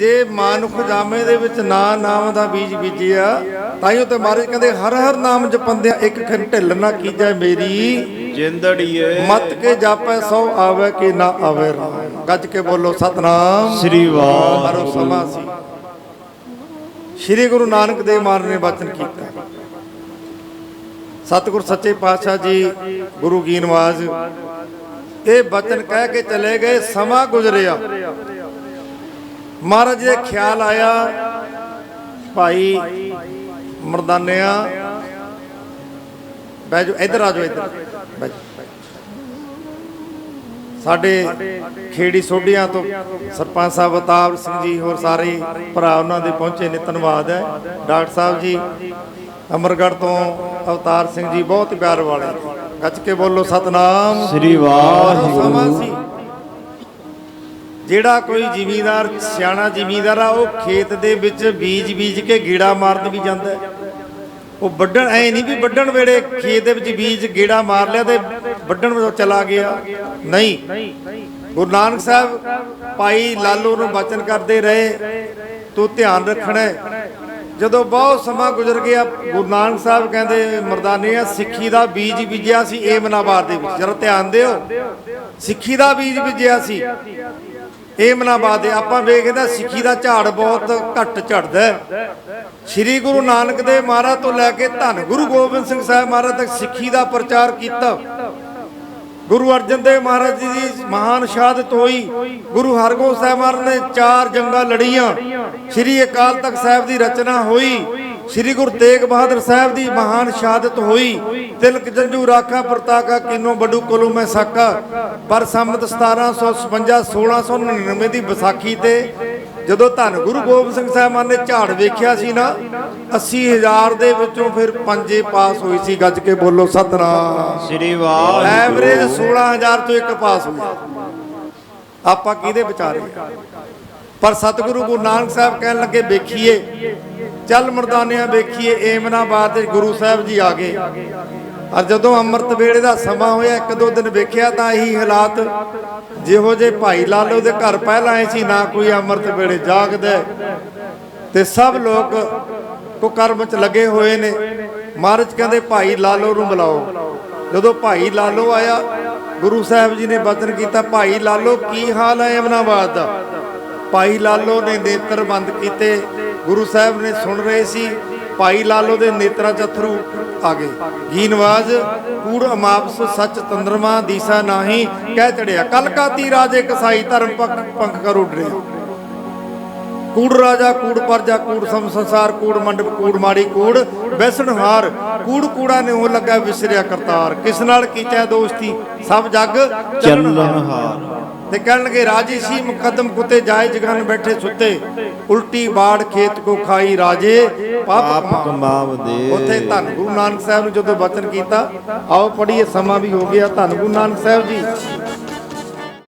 ਜੇ ਮਾਨੁਖ ਜਾਮੇ ਦੇ ਵਿੱਚ ਨਾ ਨਾਮ ਦਾ ਬੀਜ ਬੀਜਿਆ ਤਾਈਓ ਤੇ ਮਹਾਰਾਜ ਕਹਿੰਦੇ ਹਰ ਹਰ ਨਾਮ ਜਪੰਦਿਆਂ ਇੱਕ ਖਿੰ ਢਿੱਲ ਨਾ ਕੀਜੈ ਮੇਰੀ। ਜਿੰਦੜੀਏ। ਮਤ ਕੇ ਜਾਪੈ ਸੋ ਆਵੇ ਕਿ ਨਾ ਆਵੇ ਰਾਮ। ਗੱਜ ਕੇ ਬੋਲੋ ਸਤਨਾਮ। ਸ੍ਰੀ ਵਾਹਿਗੁਰੂ। ਸਮਾਂ ਸੀ। ਸ੍ਰੀ ਗੁਰੂ ਨਾਨਕ ਦੇਵ ਮਹਾਰਾਜ ਨੇ ਬਚਨ ਕੀਤਾ। ਸਤਿਗੁਰ ਸੱਚੇ ਪਾਤਸ਼ਾਹ ਜੀ ਗੁਰੂ ਕੀ ਨਵਾਜ਼ ਇਹ ਬਚਨ ਕਹਿ ਕੇ ਚਲੇ ਗਏ ਸਮਾਂ ਗੁਜ਼ਰਿਆ। ਮਹਾਰਾਜ ਜੀ ਦੇ ਖਿਆਲ ਆਇਆ ਭਾਈ ਮਰਦਾਨਿਆ। ਬਹਿ ਜਾਓ ਇੱਧਰ ਆ ਜਾਓ ਇੱਧਰ। ਬਹਿ ਸਾਡੇ ਖੇੜੀ ਸੋਢੀਆਂ ਤੋਂ ਸਰਪੰਚ ਸਾਹਿਬ ਅਵਤਾਰ ਸਿੰਘ ਜੀ ਹੋਰ ਸਾਰੇ ਭਰਾ ਉਹਨਾਂ ਦੇ ਪਹੁੰਚੇ ਨੇ ਧੰਨਵਾਦ ਹੈ। ਡਾਕਟਰ ਸਾਹਿਬ ਜੀ ਅਮਰਗੜ੍ਹ ਤੋਂ ਅਵਤਾਰ ਸਿੰਘ ਜੀ ਬਹੁਤ ਪਿਆਰ ਵਾਲੇ। ਗੱਜ ਕੇ ਬੋਲੋ ਸਤਨਾਮ। ਸ੍ਰੀ ਵਾਹਿਗੁਰੂ। ਜਿਹੜਾ ਕੋਈ ਜ਼ਿਮੀਂਦਾਰ, ਸਿਆਣਾ ਜ਼ਿਮੀਂਦਾਰ ਆ, ਉਹ ਖੇਤ ਦੇ ਵਿੱਚ ਬੀਜ ਬੀਜ ਕੇ ਗੀੜਾ ਮਾਰਨ ਵੀ ਜਾਂਦਾ ਉਹ ਵੱਢਣ, ਐ ਨਹੀਂ ਵੀ ਵੱਢਣ ਵੇਲੇ ਖੇਤ ਦੇ ਵਿੱਚ ਬੀਜ ਗੀੜਾ ਮਾਰ ਲਿਆ ਤੇ ਵੱਢਣ ਵੇਲੇ ਚਲਾ ਗਿਆ। ਨਹੀਂ। ਗੁਰੂ ਨਾਨਕ ਸਾਹਿਬ ਭਾਈ ਲਾਲੂ ਨੂੰ ਬਚਨ ਕਰਦੇ ਰਹੇ। ਤੂੰ ਧਿਆਨ ਰੱਖਣਾ ਜਦੋਂ ਬਹੁਤ ਸਮਾਂ ਗੁਜ਼ਰ ਗਿਆ, ਗੁਰੂ ਨਾਨਕ ਸਾਹਿਬ ਕਹਿੰਦੇ, ਮਰਦਾਨੇ ਆ, ਸਿੱਖੀ ਦਾ ਬੀਜ ਬੀਜਿਆ ਸੀ ਏਮਨਾਬਾਦ ਦੇ ਵਿੱਚ। ਜਰਾ ਧਿਆਨ ਦਿਓ। ਸਿੱਖੀ ਦਾ ਬੀਜ ਬੀਜਿਆ ਸੀ। ਏਮਨਾਬਾਦ ਦੇ ਆਪਾਂ ਵੇਖਦੇ ਸਿੱਖੀ ਦਾ ਝਾੜ ਬਹੁਤ ਘੱਟ ਝੜਦਾ ਸ੍ਰੀ ਗੁਰੂ ਨਾਨਕ ਦੇਵ ਮਹਾਰਾਜ ਤੋਂ ਲੈ ਕੇ ਧੰਨ ਗੁਰੂ ਗੋਬਿੰਦ ਸਿੰਘ ਸਾਹਿਬ ਮਹਾਰਾਜ ਤੱਕ ਸਿੱਖੀ ਦਾ ਪ੍ਰਚਾਰ ਕੀਤਾ। ਗੁਰੂ ਅਰਜਨ ਦੇਵ ਮਹਾਰਾਜ ਜੀ ਦੀ ਮਹਾਨ ਸ਼ਹਾਦਤ ਹੋਈ। ਗੁਰੂ ਹਰਗੋਬਿੰਦ ਸਾਹਿਬ ਮਹਾਰਾਜ ਨੇ ਚਾਰ ਜੰਗਾਂ ਲੜੀਆਂ। ਸ੍ਰੀ ਅਕਾਲ ਤਖਤ ਸਾਹਿਬ ਦੀ ਰਚਨਾ ਹੋਈ। ਸ੍ਰੀ ਗੁਰੂ ਤੇਗ ਬਹਾਦਰ ਸਾਹਿਬ ਦੀ ਮਹਾਨ ਸ਼ਹਾਦਤ ਹੋਈ। ਤਿਲਕ ਜੰਜੂ ਰਾਖਾ ਪ੍ਰਤਾਕਾ ਕਿਨੋ ਬਡੂ ਕੋਲੂ ਮੈਂ ਸਾਕਾ। ਪਰ ਸੰਮਤ 1755 1699 ਦੀ ਵਿਸਾਖੀ ਤੇ ਜਦੋਂ ਧੰਨ ਗੁਰੂ ਗੋਬਿੰਦ ਸਿੰਘ ਸਾਹਿਬ ਮਹਾਰਾਜ ਨੇ ਝਾੜ ਵੇਖਿਆ ਸੀ ਨਾ 80000 ਦੇ ਵਿੱਚੋਂ ਫਿਰ ਪੰਜੇ ਪਾਸ ਹੋਈ ਸੀ ਗੱਜ ਕੇ ਬੋਲੋ ਸਤਨਾਮ। ਸ੍ਰੀ ਵਾਹਿਗੁਰੂ। ਐਵਰੇਜ 16000 ਤੋਂ ਇੱਕ ਪਾਸ ਹੋਇਆ ਆਪਾਂ ਕਿਹਦੇ ਵਿਚਾਰੇ? ਪਰ ਸਤਿਗੁਰੂ ਗੁਰੂ ਨਾਨਕ ਸਾਹਿਬ ਕਹਿਣ ਲੱਗੇ ਵੇਖੀਏ ਚੱਲ ਮਰਦਾਨਿਆਂ ਵੇਖੀਏ ਏਮਨਾਬਾਦ ਦੇ ਗੁਰੂ ਸਾਹਿਬ ਜੀ ਆ ਗਏ। ਔਰ ਜਦੋਂ ਅੰਮ੍ਰਿਤ ਵੇਲੇ ਦਾ ਸਮਾਂ ਹੋਇਆ, ਇੱਕ ਦੋ ਦਿਨ ਵੇਖਿਆ ਤਾਂ ਇਹੀ ਹਾਲਾਤ। ਜਿਹੋ ਜੇ ਭਾਈ ਲਾਲੋ ਦੇ ਘਰ ਪਹਿਲਾਂ ਆਏ ਸੀ, ਨਾ ਕੋਈ ਅੰਮ੍ਰਿਤ ਵੇਲੇ ਜਾਗਦਾ। ਤੇ ਸਭ ਲੋਕ ਕੁਕਰਮ ਚ ਲੱਗੇ ਹੋਏ ਨੇ। ਮਹਾਰਾਜ ਕਹਿੰਦੇ, ਭਾਈ ਲਾਲੋ ਨੂੰ ਬੁਲਾਓ। ਜਦੋਂ ਭਾਈ ਲਾਲੋ ਆਇਆ, ਗੁਰੂ ਸਾਹਿਬ ਜੀ ਨੇ ਬਚਨ ਕੀਤਾ, ਭਾਈ ਲਾਲੋ, ਕੀ ਹਾਲ ਹੈ ਅਮਨਾਬਾਦ ਦਾ? ਭਾਈ ਲਾਲੋ ਨੇ ਨੇਤਰ ਬੰਦ ਕੀਤੇ। ਗੁਰੂ ਸਾਹਿਬ ਨੇ ਸੁਣ ਰਹੇ ਸੀ, ਭਾਈ ਲਾਲੋ ਦੇ ਨੇਤਰਾਂ 'ਚ ਅਥਰੂ ਆ ਗਏ। ਜੀ ਕੂੜ ਅਮਾਪਸ, ਸੱਚ ਤੰਦਰਮਾ, ਦੀਸਾ ਨਾਹੀ, ਕਹਿ ਚੜਿਆ ਕਲਕਾਤੀ ਰਾਜੇ ਕਸਾਈ ਧਰਮ ਪੰਖ ਕਰ ਉਡਰਿਆ ਕੂੜ ਰਾਜਾ, ਕੂੜ ਪਰਜਾ, ਕੂੜ ਸਮ ਸੰਸਾਰ, ਕੂੜ ਮੰਡਪ, ਕੂੜ ਮਾੜੀ, ਕੂੜ ਬੈਸਣਹਾਰ ਕੂੜ ਕੂੜਾ ਨੇ ਉਹ ਲੱਗਾ ਵਿਸਰਿਆ ਕਰਤਾਰ। ਕਿਸ ਨਾਲ ਕੀਚੈ ਦੋਸਤੀ? ਸਭ ਜੱਗ ਚੱਲਣਹਾਰ ਤੇ ਕਹਿਣਗੇ ਰਾਜੀ ਸੀ ਮੁਕੱਦਮ ਕੁੱਤੇ ਜਾਏ ਜਗਨ ਬੈਠੇ ਸੁੱਤੇ। ਉਲਟੀ ਬਾੜ ਖੇਤ ਕੋ ਖਾਈ ਰਾਜੇ ਪਾਪ ਕਮਾਵ ਦੇ ਉੱਥੇ ਧੰਨ ਗੁਰੂ ਨਾਨਕ ਸਾਹਿਬ ਨੂੰ ਜਦੋਂ ਬਚਨ ਕੀਤਾ ਆਓ ਪੜੀਏ ਸਮਾਂ ਵੀ ਹੋ ਗਿਆ ਧੰਨ ਗੁਰੂ ਨਾਨਕ ਸਾਹਿਬ ਜੀ।